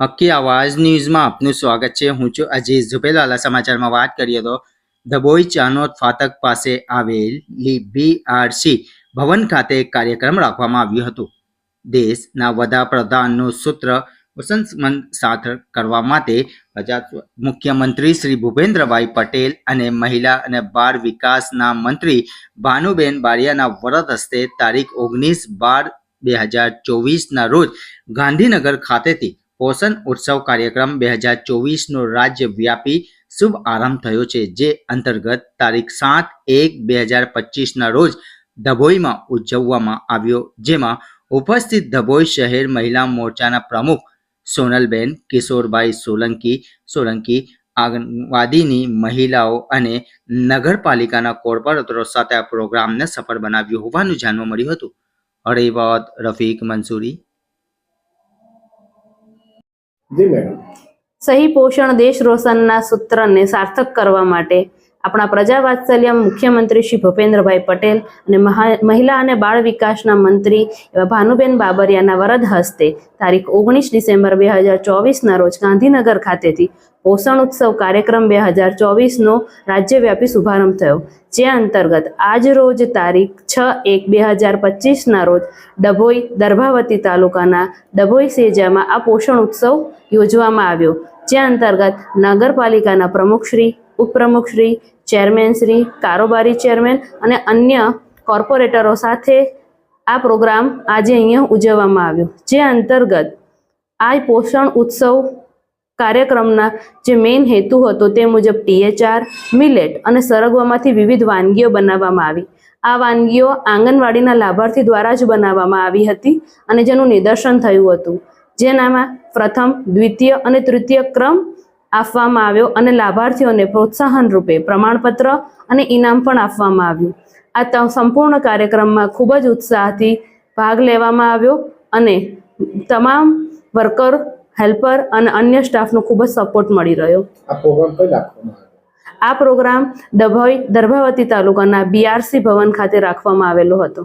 હક્કી આવાજ ન્યૂઝમાં આપનું સ્વાગત છે. હું છું અજીત ઝુપેલાલા. સમાચારમાં વાત કરીએ તો ધબોઈ ચાનોદ ફાતક પાસે આવેલી બીઆરસી ભવન ખાતે કાર્યક્રમ રાખવામાં આવ્યું હતું. દેશના વડાપ્રધાનનું સૂત્ર વસંતમંત સાર્થક કરવા માટે મુખ્યમંત્રી શ્રી ભૂપેન્દ્રભાઈ પટેલ અને મહિલા અને બાળ વિકાસના મંત્રી ભાનુબેન બારિયાના વરદ હસ્તે તારીખ ઓગણીસ બાર બે હજાર ચોવીસના રોજ ગાંધીનગર ખાતેથી પોષણ ઉત્સવ કાર્યક્રમ બે હજાર ચોવીસનો રાજ્યવ્યાપી શુભ આરંભ થયો છે, જે અંતર્ગત તારીખ સાત એક બે હજાર પચીસના રોજ ધભોઈમાં ઉજવવામાં આવ્યો, જેમાં ઉપસ્થિત ધભોઈ શહેર મહિલા મોરચાના પ્રમુખ સોનલબેન, કિશોરભાઈ સોલંકી સોલંકી આંગણવાડીની મહિલાઓ અને નગરપાલિકાના કોર્પોરેટરો સાથે આ પ્રોગ્રામને સફળ બનાવ્યું હોવાનું જાણવા મળ્યું હતું. હરિવાદ રફીક મંસૂરી. જી મેડમ. સહી પોષણ દેશ રોશનના સૂત્રને સાર્થક કરવા માટે આપણા પ્રજા વાત્સલ્ય મુખ્યમંત્રી શ્રી ભૂપેન્દ્રભાઈ પટેલ અને મહિલા અને બાળ વિકાસના મંત્રી એવા ભાનુબેન બાબરિયાના વરદ હસ્તે તારીખ ઓગણીસ ડિસેમ્બર બે હજાર ચોવીસના રોજ ગાંધીનગર ખાતેથી પોષણ ઉત્સવ કાર્યક્રમ બે હજાર ચોવીસનો રાજ્યવ્યાપી શુભારંભ થયો, જે અંતર્ગત આજ રોજ તારીખ છ એક બે હજાર પચીસના રોજ ડભોઈ, દર્ભાવતી તાલુકાના ડભોઈ સેજામાં આ પોષણ ઉત્સવ યોજવામાં આવ્યો, જે અંતર્ગત નગરપાલિકાના પ્રમુખશ્રી, ઉપપ્રમુખશ્રી ચેરમેનશ્રી કારોબારી ચેરમેન અને અન્ય કોર્પોરેટરો સાથે આ પ્રોગ્રામ આજે અહીંયા ઉજવવામાં આવ્યો. જે અંતર્ગત આ પોષણ ઉત્સવ કાર્યક્રમના જે મેઇન હેતુ હતો તે મુજબ ટીએચઆર, મિલેટ અને સરગવામાંથી વિવિધ વાનગીઓ બનાવવામાં આવી. આ વાનગીઓ આંગણવાડીના લાભાર્થી દ્વારા જ બનાવવામાં આવી હતી અને જેનું નિદર્શન થયું હતું. જેનામાં પ્રથમ, દ્વિતીય અને તૃતીય ક્રમ આપવામાં આવ્યો અને લાભાર્થીઓને પ્રોત્સાહન રૂપે પ્રમાણપત્ર અને ઇનામ પણ આપવામાં આવ્યું. આ સંપૂર્ણ કાર્યક્રમમાં ખૂબ જ ઉત્સાહથી ભાગ લેવામાં આવ્યો અને તમામ વર્કર હેલ્પર અને અન્ય સ્ટાફનો ખૂબ જ સપોર્ટ મળી રહ્યો. આ પ્રોગ્રામ કઈ રાખવામાં આ પ્રોગ્રામ ડભોઈ દર્ભાવતી તાલુકાના બીઆરસી ભવન ખાતે રાખવામાં આવેલો હતો.